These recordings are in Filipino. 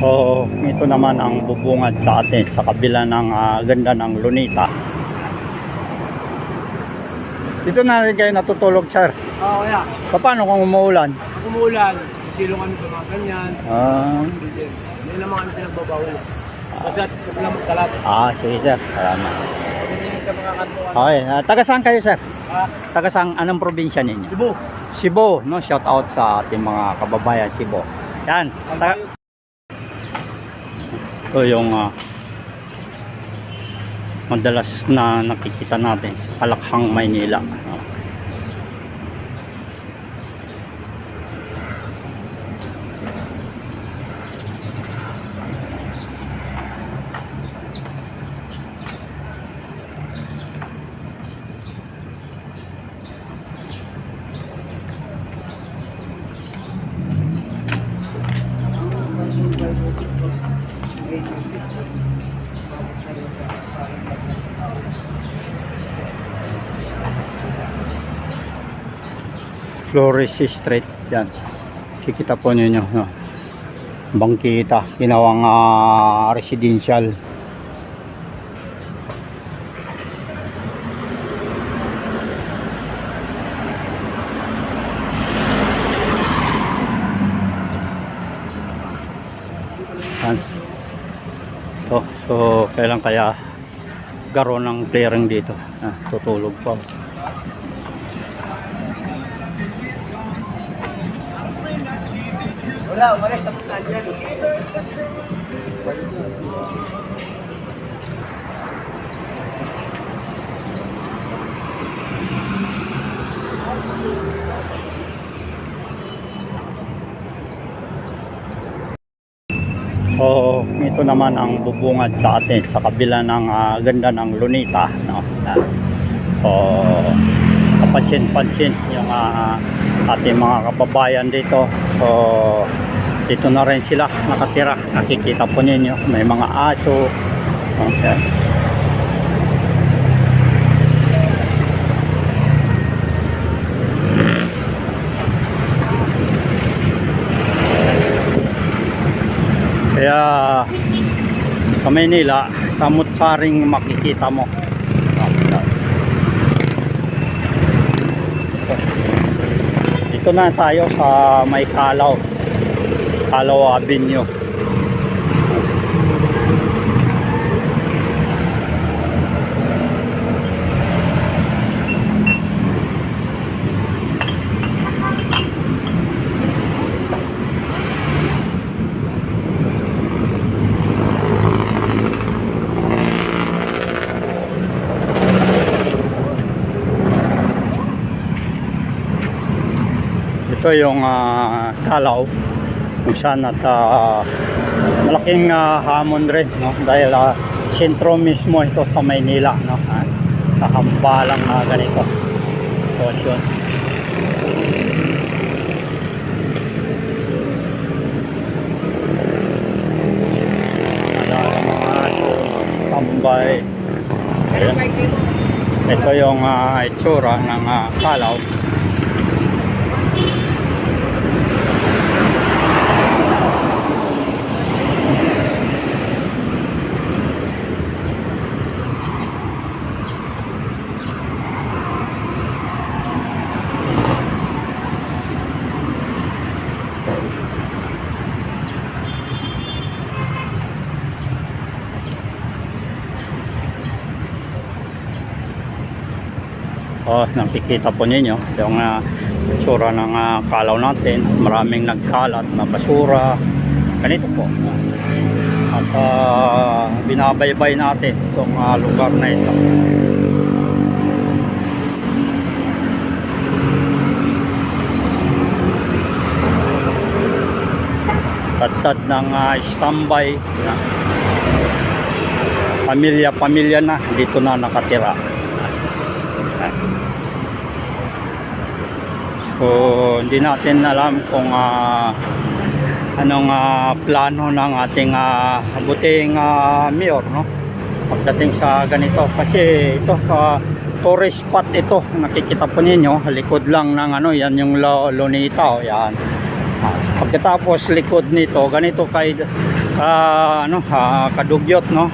So, ito naman ang bubungad sa atin sa kabila ng ah, ganda ng Lunita. Dito na rin kayo natutulog, sir. Oo, kaya. Paano kung umuulan? Umulan, silong kami sa mga ganyan. Ah, Hindi. Naman kami pinagbabawal. Bagat, lang magkalat. ah sige, sir. Salamat. Okay, ah, taga saan kayo, sir? Ah, Taga saan, anong probinsya ninyo? Cebu. Cebu, no? Shout out sa ating mga kababayan Cebu. Yan. Taga, ito yung ah, madalas na nakikita natin sa Kalakhang, Maynila. Ah. Flores Street yan. Kikita po ninyo no? bangkita. Ginawang ah, residential yan so, so kailan kaya garo ng clearing dito ah, tutulog pa Wala, umalis sa punta dyan. So, ito naman ang bubungad sa atin sa kabila ng ah, ganda ng Lunita, no? Na, so, kapansin-pansin yung ah, ating mga kababayan dito. So, dito na rin sila nakatira. Nakikita po ninyo, may mga aso. Okay. Kaya sa Maynila, samut-saring makikita mo. Dito na tayo sa may Kalaw. Kalaw Avenue. Ito yung ah, Kalaw kung saan at ah, malaking ah, hamon rin no? dahil ah, sentro mismo ito sa Maynila no? Ah, kahambalang na ganito sitwasyon tambay Ayan. ito yung ah, itsura ng ah, Kalaw Oh, nakikita po ninyo yung uh, tsura ng ah, kalaw natin. Maraming nagkalat na basura. Ganito po. At ah, binabaybay natin itong ah, lugar na ito. Tatad ng ah, standby pamilya-pamilya na dito na nakatira. So, hindi natin alam kung ah, anong ah, plano ng ating uh, buting ah, mayor, no? Pagdating sa ganito. Kasi ito, sa tourist spot ito. Nakikita po ninyo, likod lang ng ano, yan yung Lo- Lonita, o yan. Ah, Pagkatapos likod nito, ganito kay ah, ano, ah, kadugyot, no?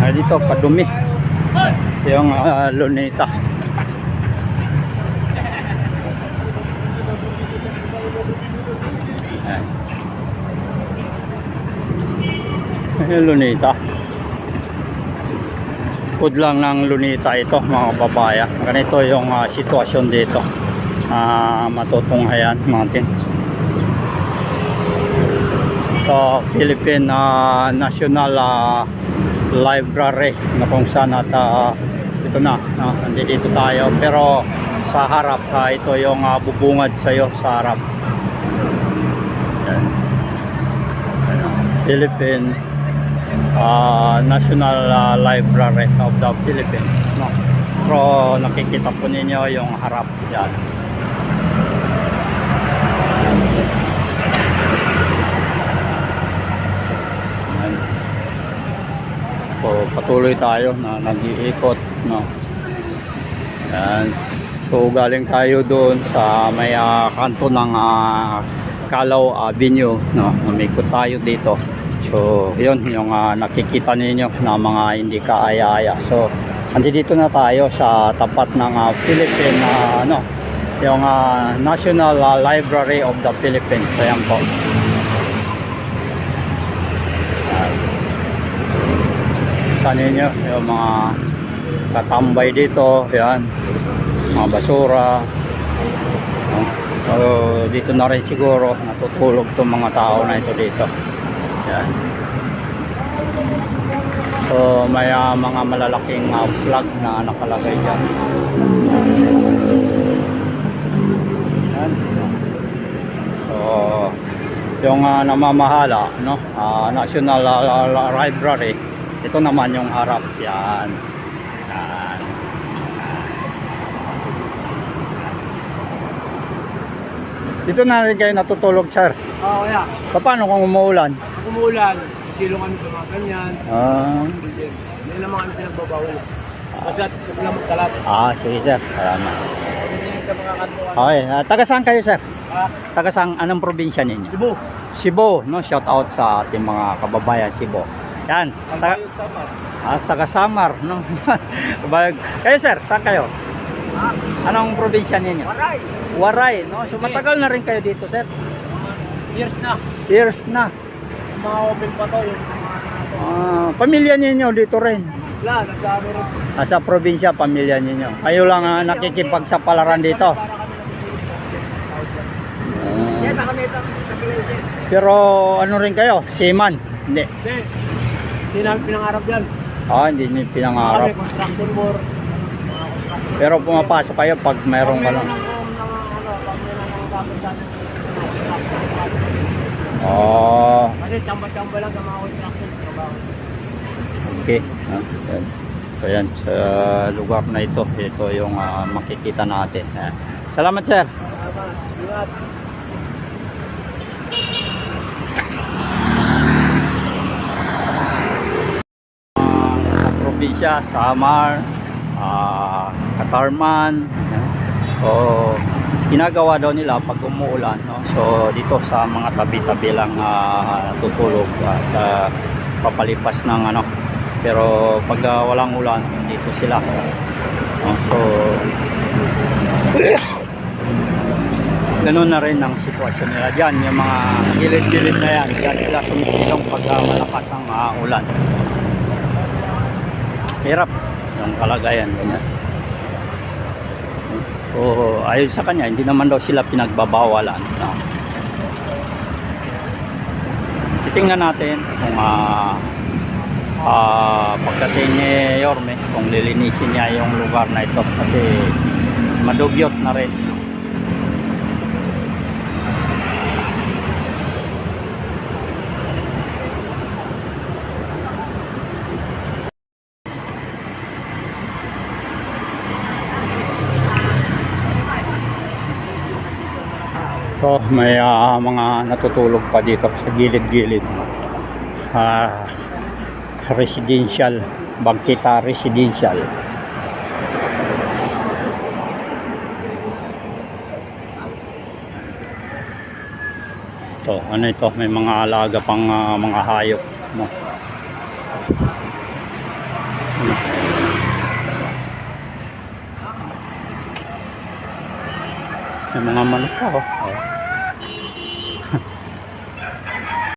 Ah, dito, kadumi. Yung ah, lunita. Yung lunita. Food lang ng lunita ito, mga babaya. Ganito yung ah, sitwasyon dito. Ah, matutunghayan natin sa Philippine ah, National ah, Library na kung saan at ah, ito na, no, nandito tayo pero sa harap ah, ito yung ah, bubungad sa iyo sa harap Philippine ah, National ah, Library of the Philippines no? pero nakikita po ninyo yung harap yan Yan. So, patuloy tayo na nag-iikot, no. Yan. So, galing tayo doon sa may ah, kanto ng ah, Calao Avenue, no. Umikot tayo dito. So, yun yung ah, nakikita ninyo na mga hindi kaaya-aya. So, andito na tayo sa tapat ng ah, Philippine, ah, ano, yung ah, National ah, Library of the Philippines. Ayan po. Kita ninyo yung mga katambay dito, yan, mga basura. So, dito na rin siguro natutulog itong mga tao na ito dito. Yan. So, may ah, mga malalaking ah, flag na nakalagay dyan. Yan. So, yung ah, namamahala, no? Ah, National Library, ito naman yung harap yan. Yan. Dito na rin kayo natutulog, sir. Oo, kaya. Paano kung umuulan? Kumulan, silong kami sa mga ganyan. Ah. Hindi naman kami pinagbabawal. Bagat, huwag lang magkalat. ah sige, sir. Salamat. Mga. Okay, ah, taga saan kayo, sir? Ah, Taga saan, anong probinsya ninyo? Cebu. Cebu, no? Shout out sa ating mga kababayan Cebu. Yan, Ang taga, ah, taga Samar, no? Kayo, sir, saan kayo? Anong probinsya ninyo? Waray. Waray, no? So matagal na rin kayo dito, sir. Years na. Years na. Mga open pa to. Yung mga Ah, pamilya ninyo dito rin. wala, rin. Nasa probinsya, pamilya ninyo. Kayo lang ah, nakikipagsapalaran dito. Ah, kami ito. Nag-iisip. pero ano rin kayo? Seaman? Hindi. Hindi. Hindi namin pinangarap yan. Ah, hindi niyo pinangarap. Construction work. Pero pumapasok kayo pag mayroong ka lang. Kami Kasi chamba-chamba lang sa mga okay. Ah, yan. So yan, sa lugar na ito, ito yung ah, makikita natin. Ah. Salamat sir. Tama. Ingat. sa probinsya, Samar, ah, Katarman. So, ginagawa daw nila pag umuulan. No? So, dito sa mga tabi-tabi lang ah, tutulog at ah, papalipas ng ano. Pero pag ah, walang ulan, dito sila. No? So, ganun na rin ang sitwasyon nila dyan. Yung mga gilid-gilid na yan, dyan sila sumisilong pag ah, malakas ang ah, ulan hirap yung kalagayan ganyan. So, ayon sa kanya, hindi naman daw sila pinagbabawalan. No? Titingnan natin kung ah ah, pagdating ni Yorme, kung lilinisin niya yung lugar na ito kasi madugyot na rin. So, may ah, mga natutulog pa dito sa gilid-gilid. Ah, residential, bangkita residential. Ito, ano ito, may mga alaga pang ah, mga hayop. No? May mga manok pa, oh.